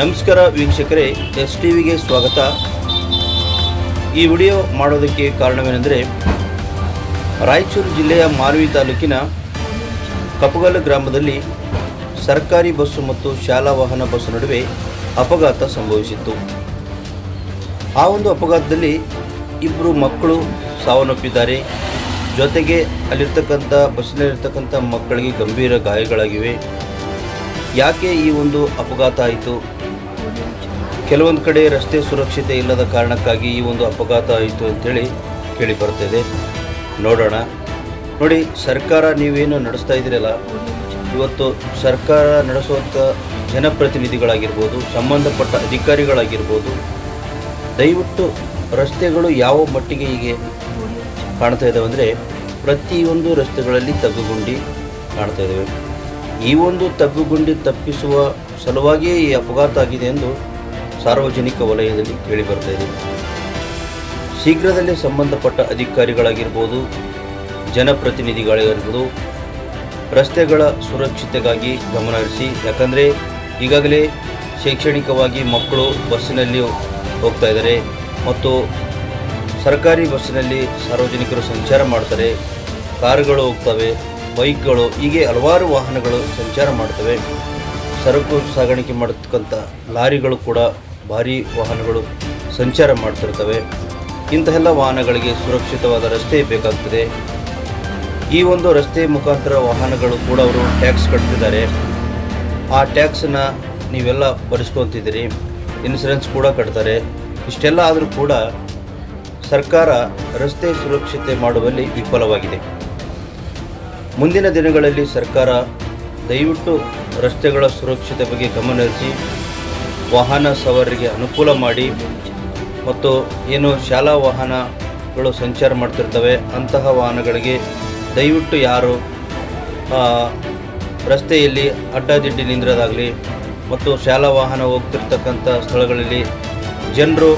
ನಮಸ್ಕಾರ ವೀಕ್ಷಕರೇ S T ವಿಗೆ ಸ್ವಾಗತ. ಈ ವಿಡಿಯೋ ಮಾಡೋದಕ್ಕೆ ಕಾರಣವೇನೆಂದರೆ, ರಾಯಚೂರು ಜಿಲ್ಲೆಯ ಮಾಲ್ವಿ ತಾಲೂಕಿನ ಕಪಗಲ್ ಗ್ರಾಮದಲ್ಲಿ ಸರ್ಕಾರಿ ಬಸ್ಸು ಮತ್ತು ಶಾಲಾ ವಾಹನ ಬಸ್ ನಡುವೆ ಅಪಘಾತ ಸಂಭವಿಸಿತ್ತು. ಆ ಒಂದು ಅಪಘಾತದಲ್ಲಿ ಇಬ್ಬರು ಮಕ್ಕಳು ಸಾವನ್ನಪ್ಪಿದ್ದಾರೆ. ಜೊತೆಗೆ ಅಲ್ಲಿರ್ತಕ್ಕಂಥ ಬಸ್ಸಿನಲ್ಲಿರ್ತಕ್ಕಂಥ ಮಕ್ಕಳಿಗೆ ಗಂಭೀರ ಗಾಯಗಳಾಗಿವೆ. ಯಾಕೆ ಈ ಒಂದು ಅಪಘಾತ ಆಯಿತು? ಕೆಲವೊಂದು ಕಡೆ ರಸ್ತೆ ಸುರಕ್ಷತೆ ಇಲ್ಲದ ಕಾರಣಕ್ಕಾಗಿ ಈ ಒಂದು ಅಪಘಾತ ಆಯಿತು ಅಂತೇಳಿ ಕೇಳಿ ಬರ್ತಿದೆ. ನೋಡೋಣ. ನೋಡಿ, ಸರ್ಕಾರ ನೀವೇನು ನಡೆಸ್ತಾ ಇದ್ದೀರಲ್ಲ, ಇವತ್ತು ಸರ್ಕಾರ ನಡೆಸುವಂಥ ಜನಪ್ರತಿನಿಧಿಗಳಾಗಿರ್ಬೋದು, ಸಂಬಂಧಪಟ್ಟ ಅಧಿಕಾರಿಗಳಾಗಿರ್ಬೋದು, ದಯವಿಟ್ಟು ರಸ್ತೆಗಳು ಯಾವ ಮಟ್ಟಿಗೆ ಹೀಗೆ ಕಾಣ್ತಾ ಇದ್ದಾವೆ ಅಂದರೆ ಪ್ರತಿಯೊಂದು ರಸ್ತೆಗಳಲ್ಲಿ ತಗ್ಗುಗುಂಡಿ ಕಾಣ್ತಾ ಇದ್ದಾವೆ ಈ ಒಂದು ತಗ್ಗುಗುಂಡಿ ತಪ್ಪಿಸುವ ಸಲುವಾಗಿಯೇ ಈ ಅಪಘಾತ ಆಗಿದೆ ಎಂದು ಸಾರ್ವಜನಿಕ ವಲಯದಲ್ಲಿ ಕೇಳಿ ಬರ್ತಾ ಇದೆ. ಶೀಘ್ರದಲ್ಲೇ ಸಂಬಂಧಪಟ್ಟ ಅಧಿಕಾರಿಗಳಾಗಿರ್ಬೋದು, ಜನಪ್ರತಿನಿಧಿಗಳಾಗಿರ್ಬೋದು, ರಸ್ತೆಗಳ ಸುರಕ್ಷತೆಗಾಗಿ ಗಮನ ಹರಿಸಿ, ಯಾಕಂದರೆ ಈಗಾಗಲೇ ಶೈಕ್ಷಣಿಕವಾಗಿ ಮಕ್ಕಳು ಬಸ್ಸಿನಲ್ಲಿ ಹೋಗ್ತಾ ಇದ್ದಾರೆ ಮತ್ತು ಸರ್ಕಾರಿ ಬಸ್ಸಿನಲ್ಲಿ ಸಾರ್ವಜನಿಕರು ಸಂಚಾರ ಮಾಡ್ತಾರೆ, ಕಾರುಗಳು ಹೋಗ್ತವೆ. ಬೈಕ್ಗಳು, ಹೀಗೆ ಹಲವಾರು ವಾಹನಗಳು ಸಂಚಾರ ಮಾಡ್ತವೆ ಸರಕು ಸಾಗಾಣಿಕೆ ಮಾಡತಕ್ಕಂಥ ಲಾರಿಗಳು ಕೂಡ ಭಾರಿ ವಾಹನಗಳು ಸಂಚಾರ ಮಾಡ್ತಿರ್ತವೆ. ಇಂತಹೆಲ್ಲ ವಾಹನಗಳಿಗೆ ಸುರಕ್ಷಿತವಾದ ರಸ್ತೆ ಬೇಕಾಗ್ತದೆ. ಈ ಒಂದು ರಸ್ತೆ ಮುಖಾಂತರ ವಾಹನಗಳು ಕೂಡ ಅವರು ಟ್ಯಾಕ್ಸ್ ಕಟ್ತಿದ್ದಾರೆ. ಆ ಟ್ಯಾಕ್ಸನ್ನು ನೀವೆಲ್ಲ ಭರಿಸ್ಕೊತಿದ್ದೀರಿ. ಇನ್ಸೂರೆನ್ಸ್ ಕೂಡ ಕಟ್ತಾರೆ. ಇಷ್ಟೆಲ್ಲ ಆದರೂ ಕೂಡ ಸರ್ಕಾರ ರಸ್ತೆ ಸುರಕ್ಷತೆ ಮಾಡುವಲ್ಲಿ ವಿಫಲವಾಗಿದೆ. ಮುಂದಿನ ದಿನಗಳಲ್ಲಿ ಸರ್ಕಾರ ದಯವಿಟ್ಟು ರಸ್ತೆಗಳ ಸುರಕ್ಷತೆ ಬಗ್ಗೆ ಗಮನಹರಿಸಿ ವಾಹನ ಸವಾರರಿಗೆ ಅನುಕೂಲ ಮಾಡಿ ಮತ್ತು ಏನು ಶಾಲಾ ವಾಹನಗಳು ಸಂಚಾರ ಮಾಡ್ತಿರ್ತವೆ, ಅಂತಹ ವಾಹನಗಳಿಗೆ ದಯವಿಟ್ಟು ಯಾರು ರಸ್ತೆಯಲ್ಲಿ ಅಡ್ಡಾದಿಡ್ಡಿ ನಿಂದ್ರೋದಾಗಲಿ ಮತ್ತು ಶಾಲಾ ವಾಹನ ಹೋಗ್ತಿರ್ತಕ್ಕಂಥ ಸ್ಥಳಗಳಲ್ಲಿ ಜನರು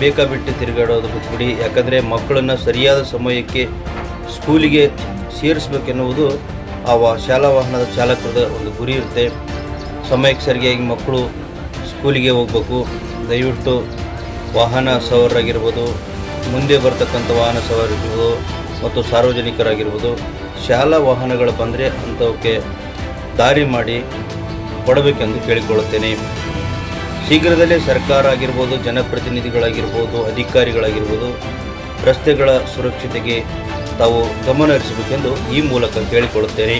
ಬೇಕಾಬಿಟ್ಟು ತಿರುಗಾಡೋದು ಬಿಟ್ಬಿಡಿ ಯಾಕಂದರೆ ಮಕ್ಕಳನ್ನು ಸರಿಯಾದ ಸಮಯಕ್ಕೆ ಸ್ಕೂಲಿಗೆ ಸೇರಿಸ್ಬೇಕೆನ್ನುವುದು ಆ ವಾ ಶಾಲಾ ವಾಹನದ ಚಾಲಕರದ ಒಂದು ಗುರಿ ಇರುತ್ತೆ. ಸಮಯಕ್ಕೆ ಸರಿಯಾಗಿ ಮಕ್ಕಳು ಸ್ಕೂಲಿಗೆ ಹೋಗಬೇಕು. ದಯವಿಟ್ಟು ವಾಹನ ಸವಾರರಾಗಿರ್ಬೋದು, ಮುಂದೆ ಬರ್ತಕ್ಕಂಥ ವಾಹನ ಸವಾರರಿರ್ಬೋದು ಮತ್ತು ಸಾರ್ವಜನಿಕರಾಗಿರ್ಬೋದು, ಶಾಲಾ ವಾಹನಗಳು ಬಂದರೆ ಅಂಥವಕ್ಕೆ ದಾರಿ ಮಾಡಿ ಕೊಡಬೇಕೆಂದು ಕೇಳಿಕೊಳ್ಳುತ್ತೇನೆ. ಶೀಘ್ರದಲ್ಲೇ ಸರ್ಕಾರ ಆಗಿರ್ಬೋದು, ಜನಪ್ರತಿನಿಧಿಗಳಾಗಿರ್ಬೋದು, ಅಧಿಕಾರಿಗಳಾಗಿರ್ಬೋದು, ರಸ್ತೆಗಳ ಸುರಕ್ಷತೆಗೆ ತಾವು ಗಮನ ಹರಿಸಬೇಕೆಂದು ಈ ಮೂಲಕ ಕೇಳಿಕೊಳ್ಳುತ್ತೇನೆ.